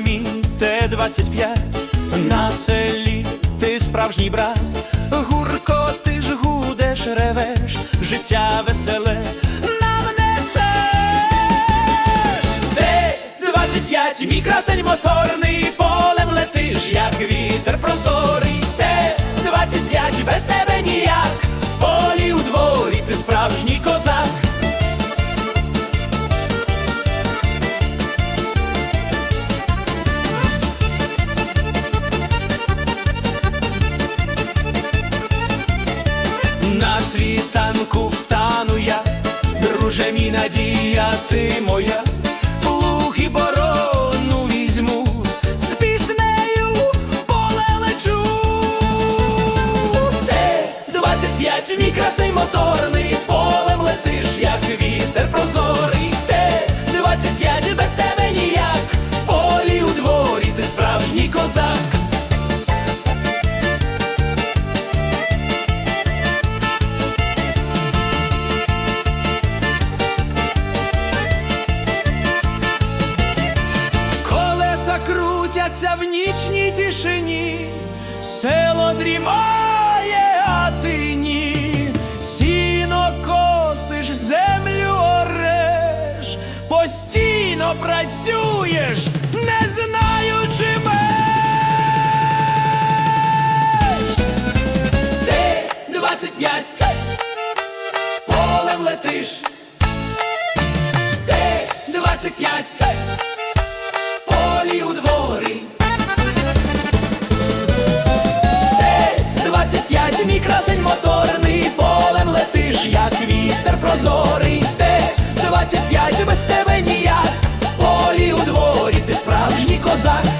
мій Т-25 на селі ти справжній брат, гурко, ти ж гудеш, ревеш, життя веселе нам несе. Т-25, мій красень моторний. Світанку встану я, друже мій надія, ти моя, плуг і борону візьму, з піснею в поле лечу. Те 25, мій красий моторний, крутяться в нічній тишині, село дрімає, а ти ні, сіно косиш, землю ореш, постійно працюєш, не знаючи меж. Ти 25, полем летиш. Ти 25, 25, моторний, полем летиш, як вітер прозорий. те 25, без тебе ніяк, в полі у дворі, ти справжній козак.